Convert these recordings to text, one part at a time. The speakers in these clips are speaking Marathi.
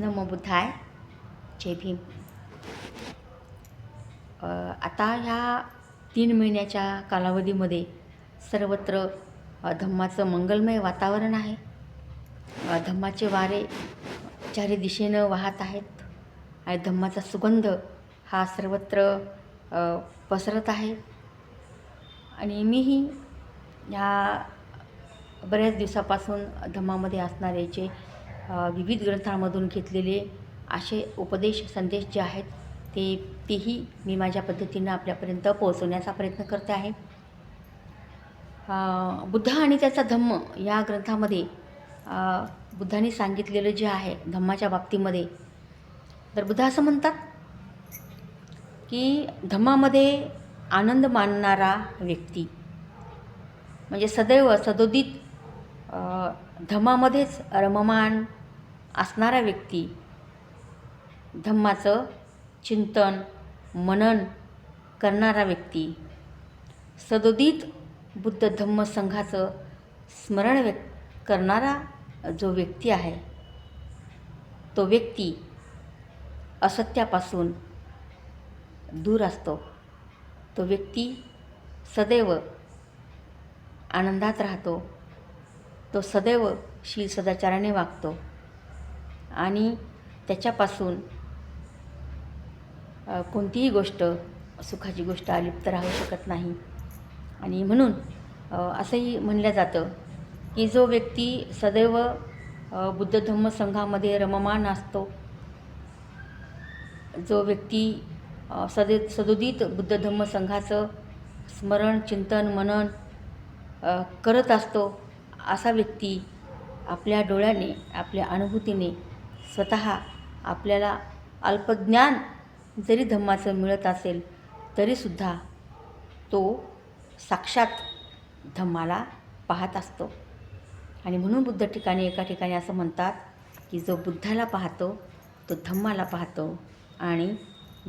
नमो बुद्धाय. जय भीम. आता ह्या तीन महिन्याच्या कालावधीमध्ये सर्वत्र धम्माचं मंगलमय वातावरण आहे. धम्माचे वारे चारी दिशेनं वाहत आहेत आणि धम्माचा सुगंध हा सर्वत्र पसरत आहे. आणि मीही ह्या बऱ्याच दिवसापासून धम्मामध्ये असणारे जे विविध ग्रंथांमधून घेतलेले असे उपदेश संदेश जे आहेत ते तेही मी माझ्या पद्धतीनं आपल्यापर्यंत पोहोचवण्याचा प्रयत्न करते आहे. बुद्ध आणि त्याचा धम्म या ग्रंथामध्ये बुद्धाने सांगितलेलं जे आहे धम्माच्या बाबतीमध्ये तर बुद्ध असं म्हणतात की धम्मामध्ये आनंद मानणारा व्यक्ती म्हणजे सदैव सदोदित धम्मामध्येच रममान असणारा व्यक्ती धम्माचं चिंतन मनन करणारा व्यक्ती. सदोदित बुद्ध धम्म संघाचं स्मरण व्यक्त करणारा जो व्यक्ती आहे तो व्यक्ती असत्यापासून दूर असतो. तो व्यक्ती सदैव आनंदात राहतो. तो सदैव शील सदाचाराने वागतो. आणि त्याच्यापासून कोणतीही गोष्ट सुखाची गोष्ट अलिप्त राहू शकत नाही. आणि म्हणून असंही म्हणलं जातं की जो व्यक्ती सदैव बुद्ध धम्म संघामध्ये रममान असतो जो व्यक्ती सदे सदोदित बुद्ध धम्म संघाचं स्मरण चिंतन मनन करत असतो असा व्यक्ती आपल्या डोळ्याने आपल्या अनुभूतीने स्वतः आपल्याला अल्पज्ञान जरी धम्माचं मिळत असेल तरीसुद्धा तो साक्षात धम्माला पाहत असतो. आणि म्हणून बुद्ध ठिकाणी एका ठिकाणी असं म्हणतात की जो बुद्धाला पाहतो तो धम्माला पाहतो. आणि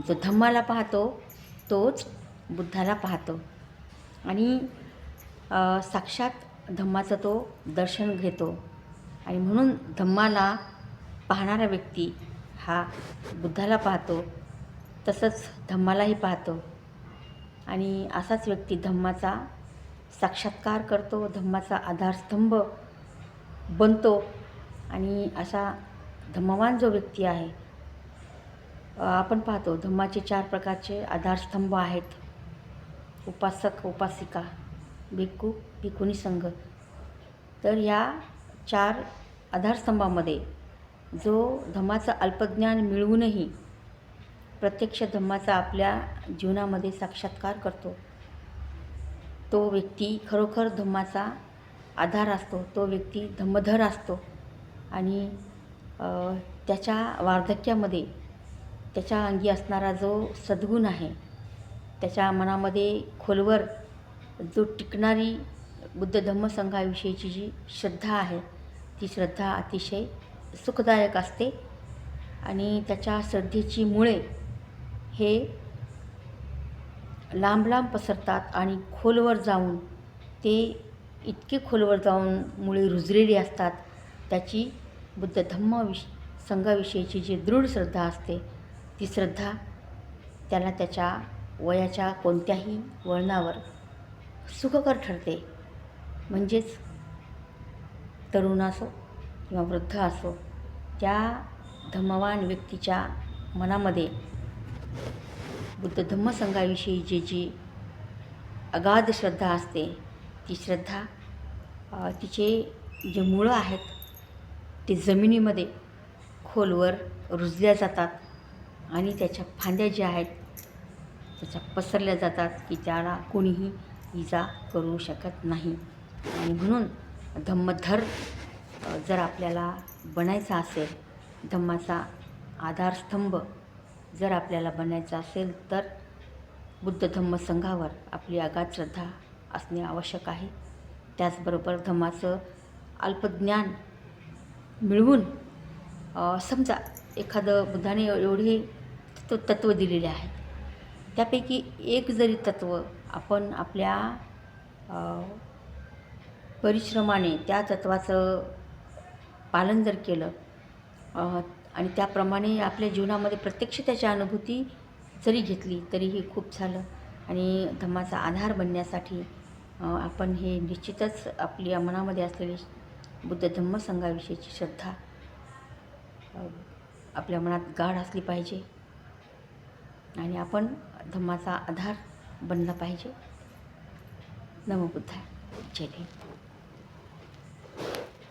जो धम्माला पाहतो तोच बुद्धाला पाहतो. आणि साक्षात धम्माचं तो दर्शन घेतो. आणि म्हणून धम्माला पाहणारा व्यक्ती हा बुद्धाला पाहतो तसंच धम्मालाही पाहतो. आणि असाच व्यक्ती धम्माचा साक्षात्कार करतो धम्माचा आधारस्तंभ बनतो. आणि असा धम्मवान जो व्यक्ती आहे आपण पाहतो धम्माचे चार प्रकारचे आधारस्तंभ आहेत. उपासक उपासिका भिक्खू भिक्खुनी संघ. तर या चार आधारस्तंभामध्ये जो धम्माचं अल्पज्ञान मिळवूनही प्रत्यक्ष धम्माचा आपल्या जीवनामध्ये साक्षात्कार करतो. तो व्यक्ती खरोखर धम्माचा आधार असतो. तो व्यक्ती धम्मधर असतो. आणि त्याच्या वार्धक्यामध्ये त्याच्या अंगी असणारा जो सद्गुण आहे त्याच्या मनामध्ये खोलवर जो टिकणारी बुद्ध धम्म संघाविषयीची जी श्रद्धा आहे ती श्रद्धा अतिशय सुखदायक असते आणि त्याच्या श्रद्धेची मुळे हे लांब लांब पसरतात आणि खोलवर जाऊन ते इतके खोलवर जाऊन मुळे रुजलेली असतात त्याची बुद्ध धम्म विश संघाविषयीची जी दृढ श्रद्धा असते ती श्रद्धा त्याला त्याच्या वयाच्या कोणत्याही वळणावर सुखकर ठरते. म्हणजेच तरुण असो किंवा वृद्ध असो त्या धम्मवान व्यक्तीच्या मनामध्ये बुद्ध धम्म संघाविषयी जी जी अगाध श्रद्धा असते ती श्रद्धा तिचे जे मुळं आहेत ते जमिनीमध्ये खोलवर रुजल्या जातात आणि त्याच्या फांद्या ज्या आहेत त्याच्या पसरल्या जातात की त्याला कोणीही इजा करू शकत नाही. आणि म्हणून धम्मधर जर आपल्याला बनायचा असेल धम्माचा आधारस्तंभ जर आपल्याला बनायचा असेल तर बुद्ध धम्म संघावर आपली अगाध श्रद्धा असणे आवश्यक आहे. त्याचबरोबर धम्माचं अल्पज्ञान मिळवून समजा एखादं बुद्धाने एवढी तत्व तत्त्व दिलेले आहेत त्यापैकी एक जरी तत्त्व आपण आपल्या परिश्रमाने त्या तत्त्वाचं पालन जर केलं आणि त्याप्रमाणे आपल्या जीवनामध्ये प्रत्यक्ष त्याची अनुभूती जरी घेतली तरीही खूप झालं. आणि धम्माचा आधार बनण्यासाठी आपण हे निश्चितच आपल्या मनामध्ये असलेली बुद्ध धम्म संघाविषयीची श्रद्धा आपल्या मनात गाढ असली पाहिजे. आणि आपण धम्माचा आधार बनला पाहिजे. नमबुद्धा जय भीम.